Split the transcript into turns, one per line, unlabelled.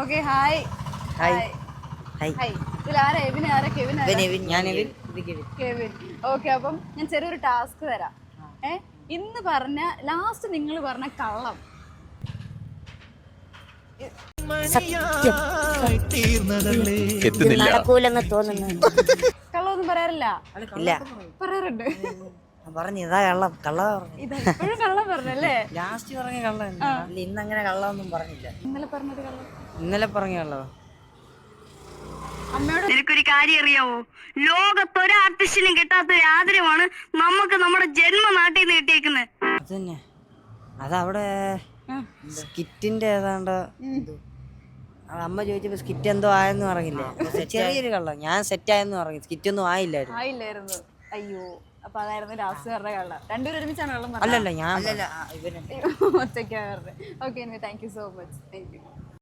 Okay hi
hi. Hi.
Hi ഇതിൽ ആരാ? എവിൻ ആരാ? കെവിൻ ആരാ?
ഞാൻ എവിൻ ഇത് കെവിൻ.
കെവിൻ. ഓക്കെ അപ്പം ഞാൻ ചെറിയൊരു ടാസ്ക് തരാം. ഏ? ഇന്ന് പറഞ്ഞ ലാസ്റ്റ് നിങ്ങൾ പറഞ്ഞ കള്ളം.
എത്തുന്നില്ല
നടക്കൂലെന്ന് തോന്നുന്നു.
കള്ളമൊന്നും പറയാറില്ല.
ഇല്ല.
പറയാറുണ്ട്.
ഞാൻ പറഞ്ഞു ഇതാ കള്ളം. കള്ള പറഞ്ഞു.
ഇത് എപ്പോഴും കള്ളം പറഞ്ഞല്ലേ?
ലാസ്റ്റ് പറഞ്ഞ കള്ളം. അല്ല ഇന്ന് അങ്ങനെ കള്ളമൊന്നും പറഞ്ഞില്ല.
ഇന്നലെ പറഞ്ഞത് കള്ളം.
ഇന്നലെ പറഞ്ഞ കള്ളോ
അമ്മയോട്
നിനക്കൊരു കാര്യം അറിയാവോ? ലോകത്തൊരാർട്ടിസ്റ്റിനും കിട്ടാത്ത ഒരു ആദരവാണ് നമുക്ക് നമ്മുടെ ജന്മനാട്ടിൽ നിന്ന് കിട്ടിയേക്കുന്നത്.
അത് അവിടെ അതവിടെ സ്കിറ്റിന്റെ ഏതാണ്ട് അമ്മ ചോദിച്ചപ്പോ സ്കിറ്റ് എന്തോ ആയെന്ന് പറഞ്ഞില്ലേ? ചെറിയൊരു കള്ളം ഞാൻ സെറ്റ് ആയെന്ന് പറഞ്ഞു. സ്കിറ്റ് ഒന്നും ആയില്ലായിരുന്നു.
ആയില്ലായിരുന്നു. അയ്യോ. അപ്പൊ അതായിരുന്നു ലാസ്റ്റ് പറഞ്ഞ കള്ളം. രണ്ടുപേരും ഒരുമിച്ചാണ് കള്ളം
അല്ലല്ല ഞാൻ ഇവനെ
ഒറ്റയ്ക്കാ പറഞ്ഞത്. Okay thank you so much thank you